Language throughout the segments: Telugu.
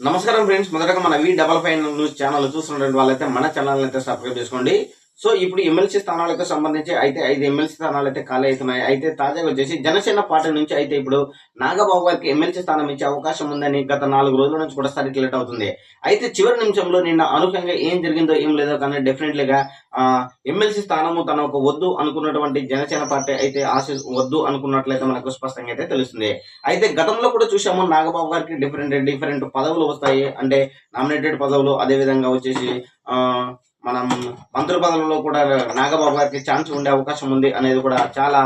నమస్కారం ఫ్రెండ్స్. మొదటగా మన V double five news channel చూస్తున్నటువంటి వాళ్ళైతే మన ఛానల్ అయితే సబ్స్క్రైబ్ చేసుకోండి. సో ఇప్పుడు ఎమ్మెల్సీ స్థానాలకు సంబంధించి అయితే ఐదు ఎమ్మెల్సీ స్థానాలు అయితే ఖాళీ అవుతున్నాయి అయితే తాజాగా వచ్చేసి జనసేన పార్టీ నుంచి అయితే ఇప్పుడు నాగబాబు గారికి ఎమ్మెల్సీ స్థానం ఇచ్చే అవకాశం ఉందని గత నాలుగు రోజుల నుంచి కూడా సర్క్యులేట్ అవుతుంది. అయితే చివరి నిమిషంలో నిన్న అనూహ్యంగా ఏం జరిగిందో ఏం లేదో కానీ డెఫినెట్లీగా ఎమ్మెల్సీ స్థానము తన ఒక వద్దు అనుకున్నటువంటి జనసేన పార్టీ అయితే ఆశ వద్దు అనుకున్నట్లయితే మనకు స్పష్టంగా అయితే తెలుస్తుంది. అయితే గతంలో కూడా చూసాము నాగబాబు గారికి డిఫరెంట్ డిఫరెంట్ పదవులు వస్తాయి. అంటే నామినేటెడ్ పదవులు అదే విధంగా వచ్చేసి ఆ మనం మంత్రి పదవుల్లో కూడా నాగబాబు గారికి ఛాన్స్ ఉండే అవకాశం ఉంది అనేది కూడా చాలా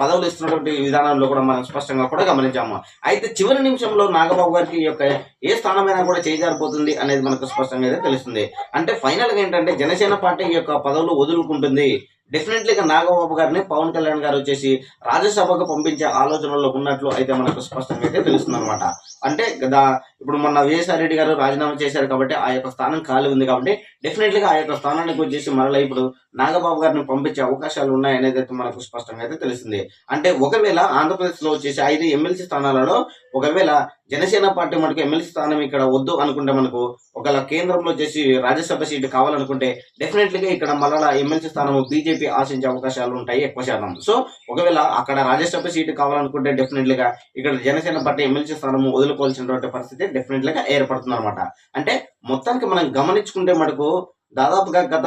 పదవులు ఇస్తున్నటువంటి విధానంలో కూడా మనం స్పష్టంగా కూడా గమనించాము. అయితే చివరి నిమిషంలో నాగబాబు గారికి యొక్క ఏ స్థానమైనా కూడా చేజారిపోతుంది అనేది మనకు స్పష్టంగా అయితే తెలుస్తుంది. అంటే ఫైనల్గా ఏంటంటే జనసేన పార్టీ యొక్క పదవులు వదులుకుంటుంది. డెఫినెట్లీగా నాగబాబు గారిని పవన్ కళ్యాణ్ గారు వచ్చేసి రాజ్యసభకు పంపించే ఆలోచనలో ఉన్నట్లు అయితే మనకు స్పష్టంగా అయితే తెలుస్తుంది అనమాట అంటే గదా ఇప్పుడు మొన్న విజయసాయి రెడ్డి గారు రాజీనామా చేశారు కాబట్టి ఆ యొక్క స్థానం ఖాళీ ఉంది కాబట్టి డెఫినెట్లీగా ఆ యొక్క స్థానానికి వచ్చేసి మరలా ఇప్పుడు నాగబాబు గారిని పంపించే అవకాశాలు ఉన్నాయనేది అయితే మనకు స్పష్టంగా అయితే తెలుస్తుంది. అంటే ఒకవేళ ఆంధ్రప్రదేశ్లో వచ్చేసి ఐదు ఎమ్మెల్సీ స్థానాలలో ఒకవేళ జనసేన పార్టీ మనకు ఎమ్మెల్సీ స్థానం ఇక్కడ వద్దు అనుకుంటే మనకు ఒకవేళ కేంద్రంలో చేసి రాజ్యసభ సీటు కావాలనుకుంటే డెఫినెట్లీగా ఇక్కడ మరలా ఎమ్మెల్సీ స్థానం బీజేపీ ఆశించే అవకాశాలు ఉంటాయి ఎక్కువ శాతం. సో ఒకవేళ అక్కడ రాజ్యసభ సీటు కావాలనుకుంటే డెఫినెట్లీగా ఇక్కడ జనసేన పార్టీ ఎమ్మెల్సీ స్థానం వదులుకోవాల్సినటువంటి పరిస్థితి డెఫినెట్లీగా ఏర్పడుతుంది అనమాట అంటే మొత్తానికి మనం గమనించుకుంటే మనకు దాదాపుగా గత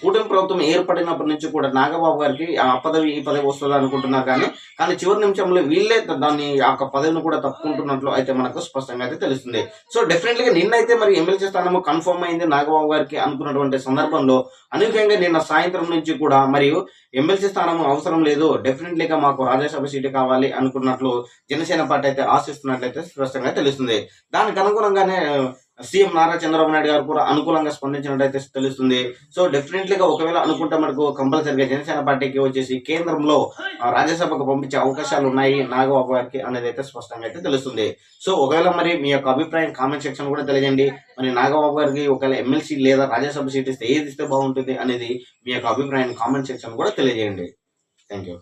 కూటమి ప్రభుత్వం ఏర్పడినప్పటి నుంచి కూడా నాగబాబు గారికి ఆ పదవి ఈ పదవి వస్తుంది అనుకుంటున్నారు కానీ కానీ చివరి నిమిషంలో వీళ్ళే దాన్ని ఆ యొక్క పదవిని కూడా తప్పుకుంటున్నట్లు అయితే మనకు స్పష్టంగా అయితే తెలుస్తుంది. సో డెఫినెట్లీగా నిన్నైతే మరి ఎమ్మెల్సీ స్థానము కన్ఫర్మ్ అయింది నాగబాబు గారికి అనుకున్నటువంటి సందర్భంలో. అనూహ్యంగా నిన్న సాయంత్రం నుంచి కూడా మరియు ఎమ్మెల్సీ స్థానం అవసరం లేదు డెఫినెట్లీగా మాకు రాజ్యసభ సీటు కావాలి అనుకున్నట్లు జనసేన పార్టీ అయితే ఆశిస్తున్నట్లయితే స్పష్టంగా తెలుస్తుంది. దానికి అనుగుణంగానే సీఎం నారా చంద్రబాబు నాయుడు గారు కూడా అనుకూలంగా స్పందించినట్టయితే తెలుస్తుంది. సో డెఫినెట్లీగా ఒకవేళ అనుకుంటే మనకు కంపల్సరీగా జనసేన పార్టీకి వచ్చేసి కేంద్రంలో రాజ్యసభకు పంపించే అవకాశాలు ఉన్నాయి. నాగబాబు గారికి అనేది అయితే స్పష్టంగా అయితే తెలుస్తుంది. సో ఒకవేళ మరి మీ యొక్క అభిప్రాయం కామెంట్ సెక్షన్ కూడా తెలియజేయండి. మరి నాగబాబు గారికి ఒకవేళ ఎమ్మెల్సీ లేదా రాజ్యసభ సీట్ ఇస్తే ఏది ఇస్తే బాగుంటుంది అనేది మీ యొక్క అభిప్రాయం కామెంట్ సెక్షన్ కూడా తెలియజేయండి. Thank you